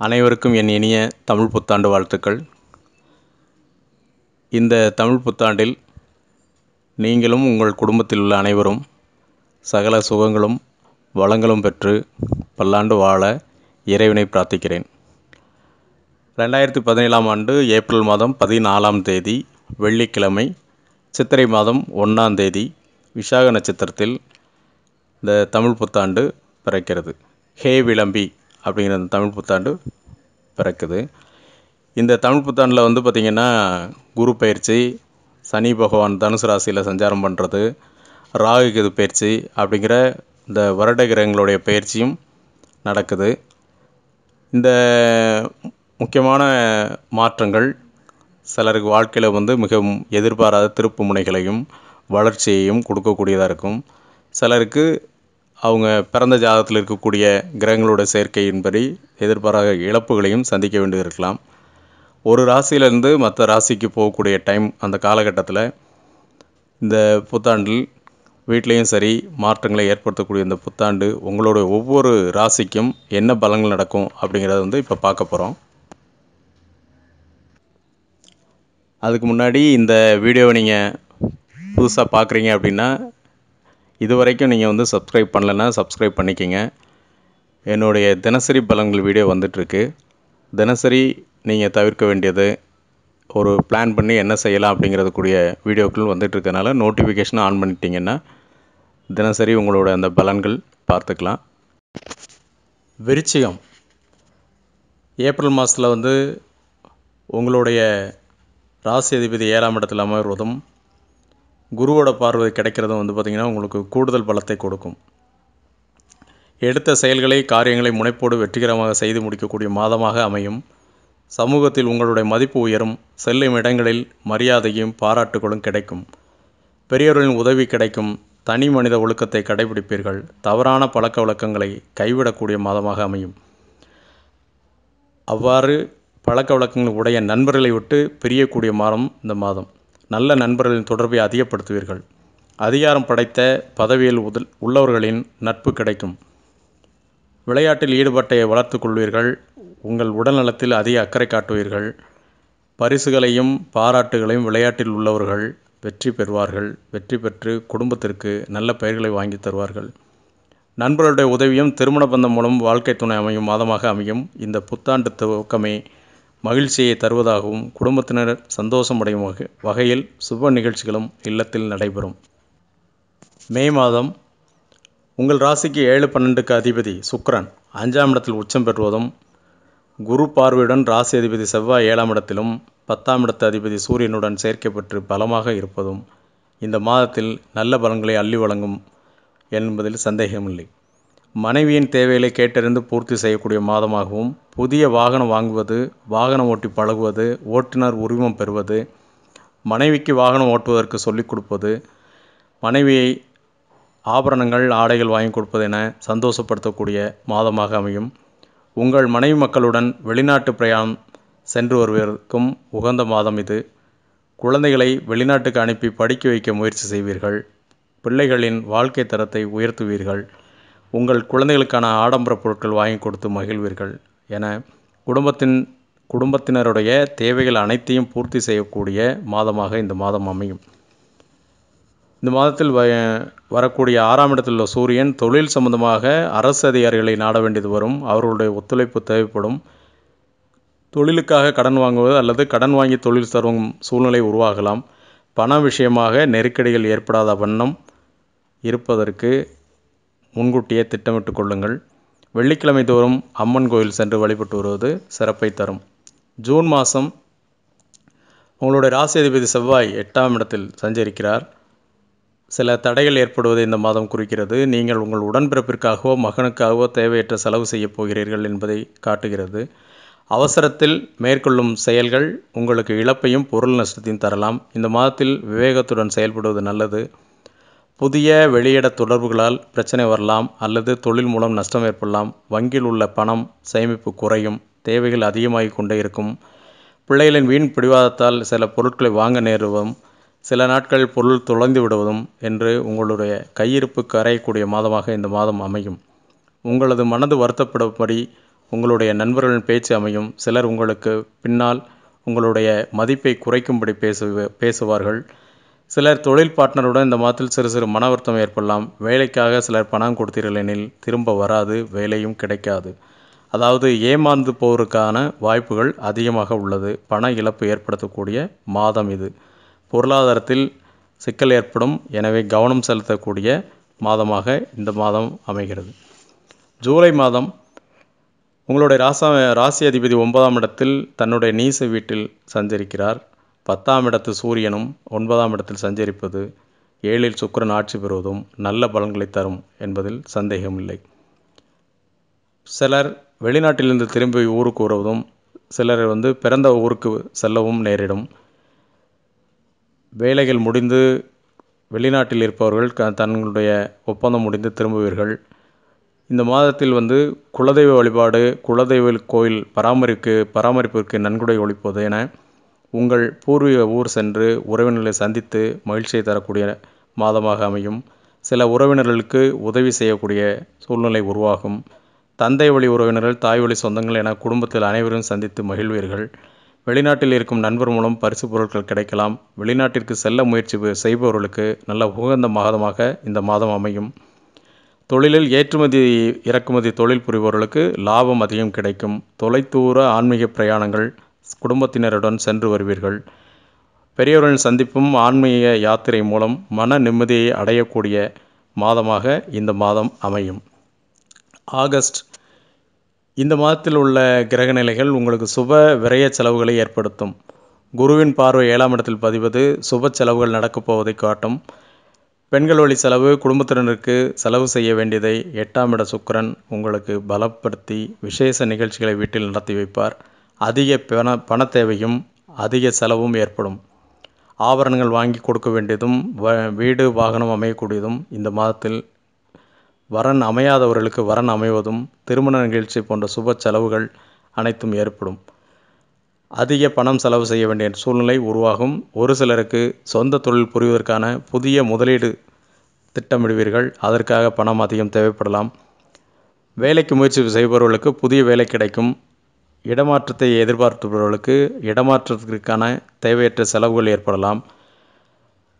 அனைவருக்கும் என் இனிய தமிழ் புத்தாண்டு வாழ்த்துக்கள். இந்த தமிழ் புத்தாண்டில் நீங்களும் உங்கள் குடும்பத்தில் உள்ள அனைவரும் சகல சுகங்களும் வளங்களும் பெற்று பல்லாண்டு வாழ இறைவனை பிரார்த்திக்கிறேன். ரெண்டாயிரத்தி பதினேழாம் ஆண்டு ஏப்ரல் மாதம் பதினாலாம் தேதி வெள்ளிக்கிழமை சித்திரை மாதம் ஒன்றாம் தேதி விசாக நட்சத்திரத்தில் இந்த தமிழ் புத்தாண்டு பிறக்கிறது. ஹே விளம்பி! அப்படிங்கிற அந்த தமிழ் புத்தாண்டு பிறக்குது. இந்த தமிழ் புத்தாண்டில் வந்து பார்த்திங்கன்னா குரு பயிற்சி சனி பகவான் தனுசு ராசியில் சஞ்சாரம் பண்ணுறது ராகு கேது பயிற்சி அப்படிங்கிற இந்த வருட கிரகங்களுடைய பயிற்சியும் நடக்குது. இந்த முக்கியமான மாற்றங்கள் சிலருக்கு வாழ்க்கையில் வந்து மிகவும் எதிர்பாராத திருப்பு முனைகளையும் வளர்ச்சியையும் கொடுக்கக்கூடியதாக இருக்கும். சிலருக்கு அவங்க பிறந்த ஜாதகத்தில் இருக்கக்கூடிய கிரகங்களோட சேர்க்கையின்படி எதிர்பாராத இழப்புகளையும் சந்திக்க வேண்டியிருக்கலாம். ஒரு ராசியிலேருந்து மற்ற ராசிக்கு போகக்கூடிய டைம் அந்த காலகட்டத்தில் இந்த புத்தாண்டில் வீட்லேயும் சரி மாற்றங்களை ஏற்படுத்தக்கூடிய இந்த புத்தாண்டு உங்களோட ஒவ்வொரு ராசிக்கும் என்ன பலங்கள் நடக்கும் அப்படிங்கிறத வந்து இப்போ பார்க்க போகிறோம் அதுக்கு முன்னாடி இந்த வீடியோவை நீங்கள் புதுசாக பார்க்குறீங்க அப்படின்னா இது வரைக்கும் நீங்கள் வந்து சப்ஸ்கிரைப் பண்ணலைன்னா சப்ஸ்கிரைப் பண்ணிக்கோங்க. என்னுடைய தினசரி பலன்கள் வீடியோ வந்துட்டுருக்கு. தினசரி நீங்கள் தவிர்க்க வேண்டியது ஒரு பிளான் பண்ணி என்ன செய்யலாம் அப்படிங்கிறது கூடிய வீடியோக்கள் வந்துட்டுருக்கனால நோட்டிஃபிகேஷன் ஆன் பண்ணிட்டீங்கன்னா தினசரி உங்களோட அந்த பலன்கள் பார்த்துக்கலாம். விருச்சிகம். ஏப்ரல் மாதத்தில் வந்து உங்களுடைய ராசி அதிபதி ஏழாம் இடத்தில் அமர்வதும் குருவோட பார்வை கிடைக்கிறதும் வந்து பார்த்திங்கன்னா உங்களுக்கு கூடுதல் பலத்தை கொடுக்கும். எடுத்த செயல்களை காரியங்களை முனைப்போடு வெற்றிகரமாக செய்து முடிக்கக்கூடிய மாதமாக அமையும். சமூகத்தில் உங்களுடைய மதிப்பு உயரும். செல்லும் இடங்களில் மரியாதையும் பாராட்டுகளும் கிடைக்கும். பெரியவர்களின் உதவி கிடைக்கும். தனி மனித ஒழுக்கத்தை கடைபிடிப்பீர்கள். தவறான பழக்க வழக்கங்களை கைவிடக்கூடிய மாதமாக அமையும். அவ்வாறு பழக்க வழக்கங்கள் உடைய நண்பர்களை விட்டு பிரியக்கூடிய மாதம் இந்த மாதம். நல்ல நண்பர்களின் தொடர்பை அதிகப்படுத்துவீர்கள். அதிகாரம் படைத்த பதவியில் உதல் உள்ளவர்களின் நட்பு கிடைக்கும். விளையாட்டில் ஈடுபாட்டை வளர்த்து கொள்வீர்கள். உங்கள் உடல்நலத்தில் அதிக அக்கறை காட்டுவீர்கள். பரிசுகளையும் பாராட்டுகளையும் விளையாட்டில் உள்ளவர்கள் வெற்றி பெறுவார்கள். வெற்றி பெற்று குடும்பத்திற்கு நல்ல பெயர்களை வாங்கி தருவார்கள். நண்பர்களுடைய உதவியும் திருமண பந்தம் மூலம் வாழ்க்கை துணை அமையும் மாதமாக அமையும். இந்த புத்தாண்டு துவக்கமே மகிழ்ச்சியை தருவதாகவும் குடும்பத்தினர் சந்தோஷமடையும் வகை வகையில் சுப நிகழ்ச்சிகளும் இல்லத்தில் நடைபெறும். மே மாதம் உங்கள் ராசிக்கு ஏழு பன்னெண்டுக்கு அதிபதி சுக்ரன் அஞ்சாம் இடத்தில் உச்சம் பெறுவதும் குரு பார்வையுடன் ராசி அதிபதி செவ்வாய் ஏழாம் இடத்திலும் பத்தாம் இடத்து அதிபதி சூரியனுடன் சேர்க்கப்பெற்று பலமாக இருப்பதும் இந்த மாதத்தில் நல்ல பலன்களை அள்ளி வழங்கும் என்பதில் சந்தேகமில்லை. மனைவியின் தேவைகளை கேட்டறிந்து பூர்த்தி செய்யக்கூடிய மாதமாகவும் புதிய வாகனம் வாங்குவது வாகனம் ஓட்டி பழகுவது ஓட்டுநர் உரிமம் பெறுவது மனைவிக்கு வாகனம் ஓட்டுவதற்கு சொல்லிக் கொடுப்பது மனைவியை ஆபரணங்கள் ஆடைகள் வாங்கி கொடுப்பது என சந்தோஷப்படுத்தக்கூடிய மாதமாக அமையும். உங்கள் மனைவி மக்களுடன் வெளிநாட்டு பிரயாணம் சென்று வருவதற்கும் உகந்த மாதம் இது. குழந்தைகளை வெளிநாட்டுக்கு அனுப்பி படிக்க வைக்க முயற்சி செய்வீர்கள். பிள்ளைகளின் வாழ்க்கை தரத்தை உயர்த்துவீர்கள். உங்கள் குழந்தைகளுக்கான ஆடம்பர பொருட்கள் வாங்கி கொடுத்து மகிழ்வீர்கள். என குடும்பத்தின் குடும்பத்தினருடைய தேவைகள் அனைத்தையும் பூர்த்தி செய்யக்கூடிய மாதமாக இந்த மாதம் அமையும். இந்த மாதத்தில் வ வரக்கூடிய ஆறாம் இடத்தில் உள்ள சூரியன் தொழில் சம்பந்தமாக அரசு அதிகாரிகளை நாட வேண்டியது வரும். அவர்களுடைய ஒத்துழைப்பு தேவைப்படும். தொழிலுக்காக கடன் வாங்குவது அல்லது கடன் வாங்கி தொழில் தரும் சூழ்நிலை உருவாகலாம். பண விஷயமாக நெருக்கடிகள் ஏற்படாத வண்ணம் இருப்பதற்கு முன்கூட்டியே திட்டமிட்டு கொள்ளுங்கள். வெள்ளிக்கிழமை தோறும் அம்மன் கோயில் சென்று வழிபட்டு வருவது சிறப்பை தரும். ஜூன் மாதம் உங்களுடைய ராசி அதிபதி செவ்வாய் எட்டாம் இடத்தில் சஞ்சரிக்கிறார். சில தடைகள் ஏற்படுவதை இந்த மாதம் குறிக்கிறது. நீங்கள் உங்கள் உடன்பிறப்பிற்காகவோ மகனுக்காகவோ தேவையற்ற செலவு செய்யப் போகிறீர்கள் என்பதை காட்டுகிறது. அவசரத்தில் மேற்கொள்ளும் செயல்கள் உங்களுக்கு இழப்பையும் பொருள் நஷ்டத்தையும் தரலாம். இந்த மாதத்தில் விவேகத்துடன் செயல்படுவது நல்லது. புதிய வெளியிட தொடர்புகளால் பிரச்சனை வரலாம் அல்லது தொழில் மூலம் நஷ்டம் ஏற்படலாம். வங்கியில் உள்ள பணம் சேமிப்பு குறையும். தேவைகள் அதிகமாகிக் கொண்டே இருக்கும். பிள்ளைகளின் வீண் பிடிவாதத்தால் சில பொருட்களை வாங்க நேருவதும் சில நாட்கள் பொருள் தொலைந்து விடுவதும் என்று உங்களுடைய கையிருப்பு கரையக்கூடிய மாதமாக இந்த மாதம் அமையும். உங்களது மனது வருத்தப்படும்படி உங்களுடைய நண்பர்களின் பேச்சு அமையும். சிலர் உங்களுக்கு பின்னால் உங்களுடைய மதிப்பை குறைக்கும்படி பேசு பேசுவார்கள். சிலர் தொழில் பார்ட்னருடன் இந்த மாதத்தில் சிறு சிறு மன வருத்தம் ஏற்படலாம். வேலைக்காக சிலர் பணம் கொடுத்தீர்கள் எனில் திரும்ப வராது வேலையும் கிடைக்காது. அதாவது ஏமாந்து போவதற்கான வாய்ப்புகள் அதிகமாக உள்ளது. பண இழப்பு ஏற்படுத்தக்கூடிய மாதம் இது. பொருளாதாரத்தில் சிக்கல் ஏற்படும். எனவே கவனம் செலுத்தக்கூடிய மாதமாக இந்த மாதம் அமைகிறது. ஜூலை மாதம் உங்களுடைய ராசா ராசி அதிபதி ஒன்பதாம் இடத்தில் தன்னுடைய நீச வீட்டில் சஞ்சரிக்கிறார். பத்தாம் இடத்து சூரியனும் ஒன்பதாம் இடத்தில் சஞ்சரிப்பது ஏழில் சுக்கிரன் ஆட்சி பெறுவதும் நல்ல பலன்களை தரும் என்பதில் சந்தேகமில்லை. சிலர் வெளிநாட்டிலிருந்து திரும்பி ஊருக்கு வருவதும் சிலர் வந்து பிறந்த ஊருக்கு செல்லவும் நேரிடும். வேலைகள் முடிந்து வெளிநாட்டில் இருப்பவர்கள் க தங்களுடைய ஒப்பந்தம் முடிந்து திரும்புவீர்கள். இந்த மாதத்தில் வந்து குலதெய்வ வழிபாடு குலதெய்வ கோயில் பராமரிப்பு பராமரிப்பிற்கு நன்கொடை ஒழிப்பது என உங்கள் பூர்வீக ஊர் சென்று உறவினர்களை சந்தித்து மகிழ்ச்சியை தரக்கூடிய மாதமாக அமையும். சில உறவினர்களுக்கு உதவி செய்யக்கூடிய சூழ்நிலை உருவாகும். தந்தை வழி உறவினர்கள் தாய் வழி சொந்தங்கள் என குடும்பத்தில் அனைவரும் சந்தித்து மகிழ்வீர்கள். வெளிநாட்டில் இருக்கும் நண்பர் மூலம் பரிசு பொருட்கள் கிடைக்கலாம். வெளிநாட்டிற்கு செல்ல முயற்சி செய்பவர்களுக்கு நல்ல உகந்த மாதமாக இந்த மாதம் அமையும். தொழிலில் ஏற்றுமதி இறக்குமதி தொழில் புரிபவர்களுக்கு லாபம் அதிகம் கிடைக்கும். தொலைதூர ஆன்மீக பிரயாணங்கள் குடும்பத்தினருடன் சென்று வருவீர்கள். பெரியவர்களின் சந்திப்பும் ஆன்மீக யாத்திரை மூலம் மன நிம்மதியை அடையக்கூடிய மாதமாக இந்த மாதம் அமையும். ஆகஸ்ட். இந்த மாதத்தில் உள்ள கிரக நிலைகள் உங்களுக்கு சுப விரய செலவுகளை ஏற்படுத்தும். குருவின் பார்வை ஏழாம் இடத்தில் பதிவது சுப செலவுகள் நடக்கப் போவதை காட்டும். பெண்கள் வழி செலவு குடும்பத்தினருக்கு செலவு செய்ய வேண்டியதை எட்டாம் இட சுக்கரன் உங்களுக்கு பலப்படுத்தி விசேஷ நிகழ்ச்சிகளை வீட்டில் நடத்தி வைப்பார். அதிக பண பண தேவையும் அதிக செலவும் ஏற்படும். ஆபரணங்கள் வாங்கி கொடுக்க வேண்டியதும் வ வீடு வாகனம் அமையக்கூடியதும் இந்த மாதத்தில் வரன் அமையாதவர்களுக்கு வரன் அமைவதும் திருமண நிகழ்ச்சி போன்ற சுப செலவுகள் அனைத்தும் ஏற்படும். அதிக பணம் செலவு செய்ய வேண்டிய சூழ்நிலை உருவாகும். ஒரு சிலருக்கு சொந்த தொழில் புரிவதற்கான புதிய முதலீடு திட்டமிடுவீர்கள். அதற்காக பணம் அதிகம் தேவைப்படலாம். வேலைக்கு முயற்சி செய்பவர்களுக்கு புதிய வேலை கிடைக்கும். இடமாற்றத்தை எதிர்பார்ப்பவர்களுக்கு இடமாற்றத்திற்கான தேவையற்ற செலவுகள் ஏற்படலாம்.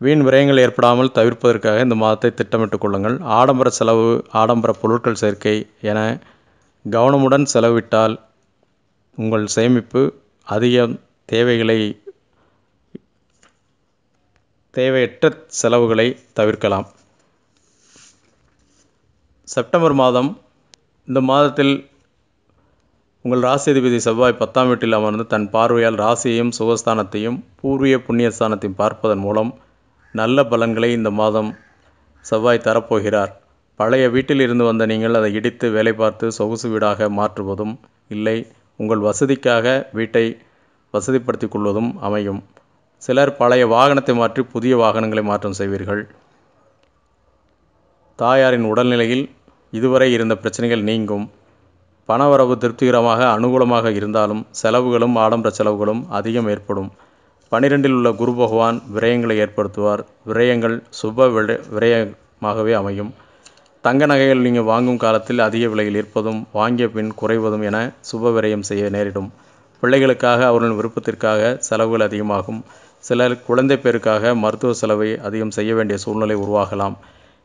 வீண் விரயங்கள் ஏற்படாமல் தவிர்ப்பதற்காக இந்த மாதத்தை திட்டமிட்டுக் கொள்ளுங்கள். ஆடம்பர செலவு ஆடம்பர பொருட்கள் சேர்க்கை என கவனமுடன் செலவிட்டால் உங்கள் சேமிப்பு அதிக தேவைகளை தேவையற்ற செலவுகளை தவிர்க்கலாம். செப்டம்பர் மாதம் இந்த மாதத்தில் உங்கள் ராசிதிபதி செவ்வாய் பத்தாம் வீட்டில் அமர்ந்து தன் பார்வையால் ராசியையும் சுகஸ்தானத்தையும் பூர்வீக புண்ணியஸ்தானத்தையும் பார்ப்பதன் மூலம் நல்ல பலன்களை இந்த மாதம் செவ்வாய் தரப்போகிறார். பழைய வீட்டில் இருந்து வந்த நீங்கள் அதை இடித்து வேலை பார்த்து சொகுசு வீடாக மாற்றுவதும் இல்லை. உங்கள் வசதிக்காக வீட்டை வசதிப்படுத்திக் கொள்வதும் அமையும். சிலர் பழைய வாகனத்தை மாற்றி புதிய வாகனங்களை மாற்றம் செய்வீர்கள். தாயாரின் உடல்நிலையில் இதுவரை இருந்த பிரச்சனைகள் நீங்கும். பணவரவு திருப்திகரமாக அனுகூலமாக இருந்தாலும் செலவுகளும் ஆடம்பர செலவுகளும் அதிகம் ஏற்படும். பனிரெண்டில் உள்ள குரு பகவான் விரயங்களை ஏற்படுத்துவார். விரயங்கள் சுப விரயமாகவே அமையும். தங்க நகைகள் நீங்கள் வாங்கும் காலத்தில் அதிக விலையில் இருப்பதும் வாங்கிய பின் குறைவதும் என சுப விரயம் செய்ய நேரிடும். பிள்ளைகளுக்காக அவர்களின் விருப்பத்திற்காக செலவுகள் அதிகமாகும். சிலர் குழந்தை பேருக்காக மருத்துவ செலவை அதிகம் செய்ய வேண்டிய சூழ்நிலை உருவாகலாம்.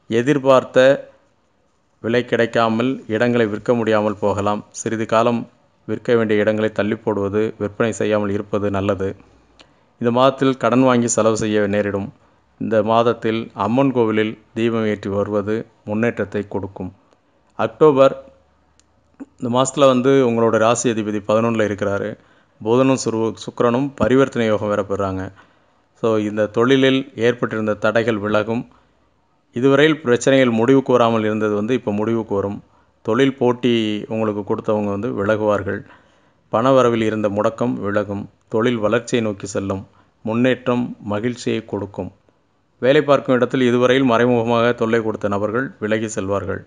எதிர்பார்த்த விலை கிடைக்காமல் இடங்களை விற்க முடியாமல் போகலாம். சிறிது காலம் விற்க வேண்டிய இடங்களை தள்ளி போடுவது விற்பனை செய்யாமல் இருப்பது நல்லது. இந்த மாதத்தில் கடன் வாங்கி செலவு செய்ய நேரிடும். இந்த மாதத்தில் அம்மன் கோவிலில் தீபம் ஏற்றி வருவது முன்னேற்றத்தை கொடுக்கும். அக்டோபர் இந்த மாதத்தில் வந்து உங்களோட ராசி அதிபதி பதினொன்றில் இருக்கிறாரு. புதனும் சுரு சுக்கரனும் பரிவர்த்தனை யோகம் வேற பெறாங்க ஸோ இந்த தொழிலில் ஏற்பட்டிருந்த தடைகள் விலகும். இதுவரையில் பிரச்சனைகள் முடிவுக்கு வராமல் இருந்தது வந்து இப்போ முடிவுக்கு வரும் தொழில் போட்டி உங்களுக்கு கொடுத்தவங்க வந்து விலகுவார்கள். பணவரவில் இருந்த முடக்கம் விலகும். தொழில் வளர்ச்சியை நோக்கி செல்லும். முன்னேற்றம் மகிழ்ச்சியை கொடுக்கும். வேலை பார்க்கும் இடத்தில் இதுவரையில் மறைமுகமாக தொல்லை கொடுத்த நபர்கள் விலகி செல்வார்கள்.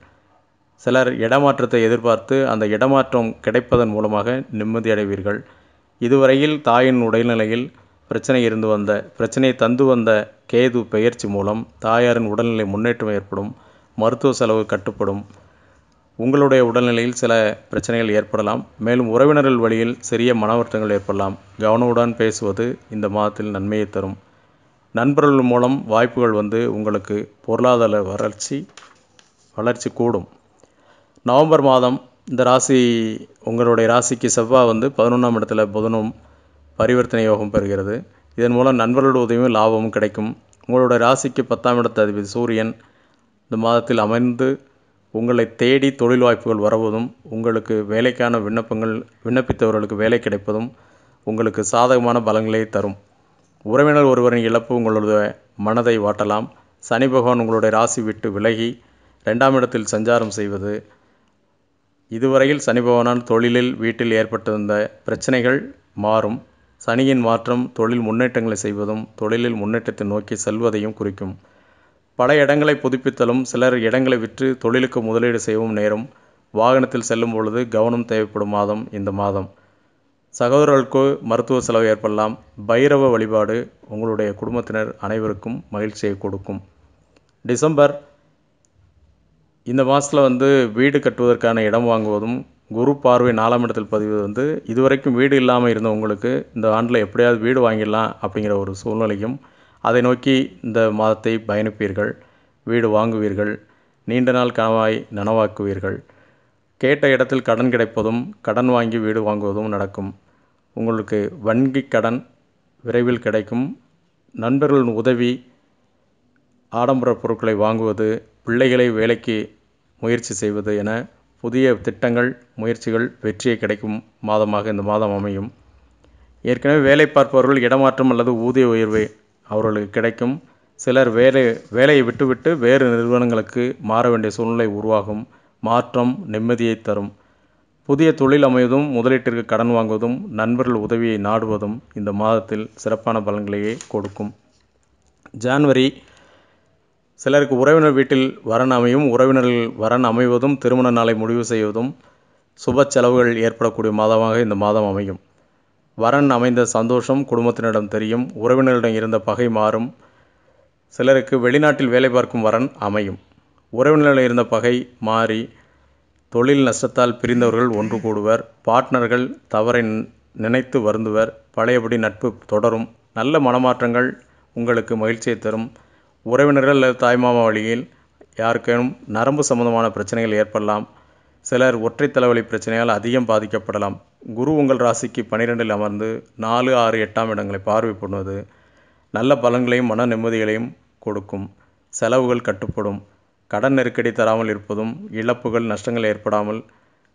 சிலர் இடமாற்றத்தை எதிர்பார்த்து அந்த இடமாற்றம் கிடைப்பதன் மூலமாக நிம்மதியடைவீர்கள் இதுவரையில் தாயின் உடல்நிலையில் பிரச்சனை இருந்து வந்த பிரச்சனையை தந்து வந்த கேது பெயர்ச்சி மூலம் தாயாரின் உடல்நிலை முன்னேற்றம் ஏற்படும் மருத்துவ செலவு கட்டுப்படும். உங்களுடைய உடல்நிலையில் சில பிரச்சனைகள் ஏற்படலாம். மேலும் உறவினர்கள் வழியில் சிறிய மனவருத்தங்கள் ஏற்படலாம். கவனமுடன் பேசுவது இந்த மாதத்தில் நன்மையை தரும். நண்பர்கள் மூலம் வாய்ப்புகள் வந்து உங்களுக்கு பொருளாதார வளர்ச்சி வளர்ச்சி கூடும். நவம்பர் மாதம் இந்த ராசி உங்களுடைய ராசிக்கு செவ்வாய் வந்து பதினொன்றாம் இடத்துல புதனும் பரிவர்த்தனை யோகம் பெறுகிறது. இதன் மூலம் நண்பர்களோட உதவியும் லாபமும் கிடைக்கும். உங்களுடைய ராசிக்கு பத்தாம் இடத்து அதிபதி சூரியன் இந்த மாதத்தில் அமைந்து உங்களை தேடி தொழில் வாய்ப்புகள் வருவதும் உங்களுக்கு வேலைக்கான விண்ணப்பங்கள் விண்ணப்பித்தவர்களுக்கு வேலை கிடைப்பதும் உங்களுக்கு சாதகமான பலங்களை தரும். உறவினர் ஒருவரின் இழப்பு உங்களுடைய மனதை வாட்டலாம். சனி பகவான் உங்களுடைய ராசி விட்டு விலகி ரெண்டாம் இடத்தில் சஞ்சாரம் செய்வது. இதுவரையில் சனி பகவானால் தொழிலில் வீட்டில் ஏற்பட்டிருந்த பிரச்சனைகள் மாறும். சனியின் மாற்றம் தொழில் முன்னேற்றங்களை செய்வதும் தொழிலில் முன்னேற்றத்தை நோக்கி செல்வதையும் குறிக்கும். பல இடங்களை புதுப்பித்தலும் சிலர் இடங்களை விற்று தொழிலுக்கு முதலீடு செய்யவும் நேரும். வாகனத்தில் செல்லும் பொழுது கவனம் தேவைப்படும் மாதம் இந்த மாதம். சகோதரர்களுக்கு மருத்துவ செலவு ஏற்படலாம். பைரவ வழிபாடு உங்களுடைய குடும்பத்தினர் அனைவருக்கும் மகிழ்ச்சியை கொடுக்கும். டிசம்பர் இந்த மாதத்தில் வந்து வீடு கட்டுவதற்கான இடம் வாங்குவதும் குரு பார்வை நாலாம் இடத்தில் பதிவு வந்து இதுவரைக்கும் வீடு இல்லாமல் இருந்த உங்களுக்கு இந்த ஆண்டில் எப்படியாவது வீடு வாங்கிடலாம் அப்படிங்கிற ஒரு சூழ்நிலையும் அதை நோக்கி இந்த மாதத்தை பயணிப்பீர்கள் வீடு வாங்குவீர்கள் நீண்ட நாள் கனவாய் நனவாக்குவீர்கள். கேட்ட இடத்தில் கடன் கிடைப்பதும் கடன் வாங்கி வீடு வாங்குவதும் நடக்கும். உங்களுக்கு வங்கி கடன் விரைவில் கிடைக்கும். நண்பர்களின் உதவி ஆடம்பர பொருட்களை வாங்குவது பிள்ளைகளை வேலைக்கு முயற்சி செய்வது என புதிய திட்டங்கள் முயற்சிகள் வெற்றியை கிடைக்கும் மாதமாக இந்த மாதம் அமையும். ஏற்கனவே வேலை பார்ப்பவர்கள் இடமாற்றம் அல்லது ஊதிய உயர்வு அவர்களுக்கு கிடைக்கும். சிலர் வேலை வேலையை விட்டுவிட்டு வேறு நிறுவனங்களுக்கு மாற வேண்டிய சூழ்நிலை உருவாகும். மாற்றம் நிம்மதியை தரும். புதிய தொழில் அமைவதும் முதலீட்டிற்கு கடன் வாங்குவதும் நண்பர்கள் உதவியை நாடுவதும் இந்த மாதத்தில் சிறப்பான பலன்களையே கொடுக்கும். ஜான்வரி சிலருக்கு உறவினர் வீட்டில் வரன் அமையும் உறவினர்கள் வரன் அமைவதும் திருமண நாளை முடிவு செய்வதும் சுப செலவுகள் ஏற்படக்கூடிய மாதமாக இந்த மாதம் அமையும். வரன் அமைந்த சந்தோஷம் குடும்பத்தினரிடம் தெரியும் உறவினரிடம் இருந்த பகை மாறும் சிலருக்கு வெளிநாட்டில் வேலை பார்க்கும் வரன் அமையும். உறவினர்களிடம் இருந்த பகை மாறி தொழில் நஷ்டத்தால் பிரிந்தவர்கள் ஒன்று கூடுவர் பார்ட்னர்கள் தவறை நினைத்து வருந்துவர் பழையபடி நட்பு தொடரும். நல்ல மனமாற்றங்கள் உங்களுக்கு மகிழ்ச்சியை தரும். உறவினர்கள் அல்லது தாய்மாமா வழியில் யாருக்கேனும் நரம்பு சம்பந்தமான பிரச்சனைகள் ஏற்படலாம். சிலர் ஒற்றை தலைவலி பிரச்சனையால் அதிகம் பாதிக்கப்படலாம். குரு உங்கள் ராசிக்கு பனிரெண்டில் அமர்ந்து நாலு ஆறு எட்டாம் இடங்களை பார்வை பண்ணுவது நல்ல பலன்களையும் மன நிம்மதிகளையும் கொடுக்கும். செலவுகள் கட்டுப்படும். கடன் நெருக்கடி தராமல் இருப்பதும் இழப்புகள் நஷ்டங்கள் ஏற்படாமல்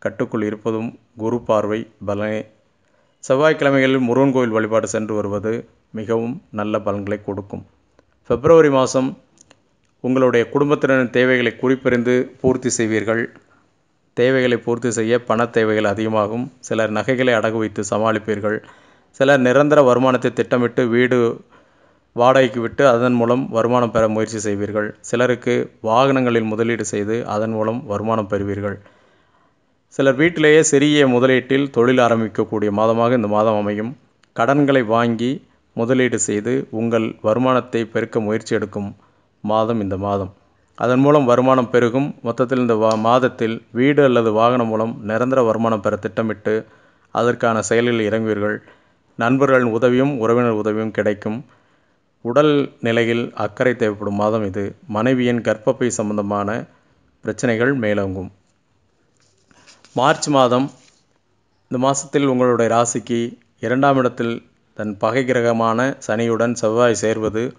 கட்டுக்குள் இருப்பதும் குரு பார்வை பலனே. செவ்வாய்க்கிழமைகளில் முருகன் கோயில் வழிபாடு சென்று வருவது மிகவும் நல்ல பலன்களை கொடுக்கும். பிப்ரவரி மாதம் உங்களுடைய குடும்பத்தினரின் தேவைகளை குறிப்பறிந்து பூர்த்தி செய்வீர்கள். தேவைகளை பூர்த்தி செய்ய பண தேவைகள் அதிகமாகும். சிலர் நகைகளை அடகு வைத்து சமாளிப்பீர்கள். சிலர் நிரந்தர வருமானத்தை திட்டமிட்டு வீடு வாடகைக்கு விட்டு அதன் மூலம் வருமானம் பெற முயற்சி செய்வீர்கள். சிலருக்கு வாகனங்களில் முதலீடு செய்து அதன் மூலம் வருமானம் பெறுவீர்கள். சிலர் வீட்டிலேயே சிறிய முதலீட்டில் தொழில் ஆரம்பிக்கக்கூடிய மாதமாக இந்த மாதம் அமையும். கடன்களை வாங்கி முதலீடு செய்து உங்கள் வருமானத்தை பெருக்க முயற்சி எடுக்கும் மாதம் இந்த மாதம். அதன் மூலம் வருமானம் பெருகும். மொத்தத்தில் இந்த வா மாதத்தில் வீடு அல்லது வாகனம் மூலம் நிரந்தர வருமானம் பெற திட்டமிட்டு அதற்கான செயலில் இறங்குவீர்கள். நண்பர்களின் உதவியும் உறவினர் உதவியும் கிடைக்கும். உடல் நிலையில் அக்கறை தேவைப்படும் மாதம் இது. மனைவியின் கர்ப்பப்பை சம்பந்தமான பிரச்சனைகள் மேலோங்கும். மார்ச் மாதம் இந்த மாதத்தில் உங்களுடைய ராசிக்கு இரண்டாம் இடத்தில் தன் பகை கிரகமான சனியுடன் செவ்வாய் சேர்வது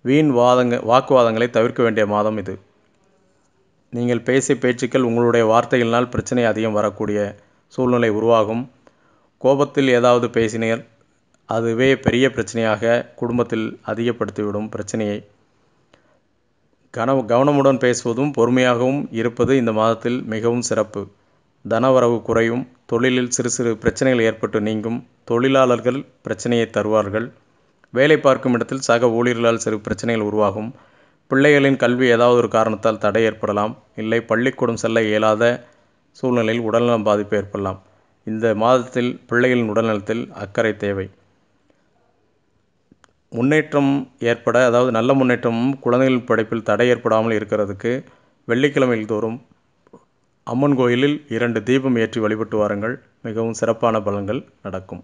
வீண் வாதங்க வாக்குவாதங்களை தவிர்க்க வேண்டிய மாதம் இது. நீங்கள் பேசிய பேச்சுக்கள் உங்களுடைய வார்த்தைகளினால் பிரச்சனை அதிகம் வரக்கூடிய சூழ்நிலை உருவாகும். கோபத்தில் ஏதாவது பேசினீர் அதுவே பெரிய பிரச்சனையாக குடும்பத்தில் அதிகப்படுத்திவிடும் பிரச்சனையை. கன கவனமுடன் பேசுவதும் பொறுமையாகவும் இருப்பது இந்த மாதத்தில் மிகவும் சிறப்பு. தனவரவு குறையும். தொழிலில் சிறு சிறு பிரச்சனைகள் ஏற்பட்டு நீங்கும். தொழிலாளர்கள் பிரச்சனையை தருவார்கள். வேலை பார்க்கும் இடத்தில் சக ஊழியர்களால் சிறு பிரச்சனைகள் உருவாகும். பிள்ளைகளின் கல்வி ஏதாவது ஒரு காரணத்தால் தடை ஏற்படலாம். இல்லை பள்ளிக்கூடம் செல்ல இயலாத சூழ்நிலையில் உடல்நலம் பாதிப்பு ஏற்படலாம். இந்த மாதத்தில் பிள்ளைகளின் உடல்நலத்தில் அக்கறை தேவை. முன்னேற்றம் ஏற்பட அதாவது நல்ல முன்னேற்றமும் குழந்தைகள் படிப்பில் தடை ஏற்படாமல் இருக்கிறதுக்கு வெள்ளிக்கிழமையில் தோறும் அம்மன் கோயிலில் இரண்டு தீபம் ஏற்றி வழிபட்டு வாருங்கள். மிகவும் சிறப்பான பலன்கள் நடக்கும்.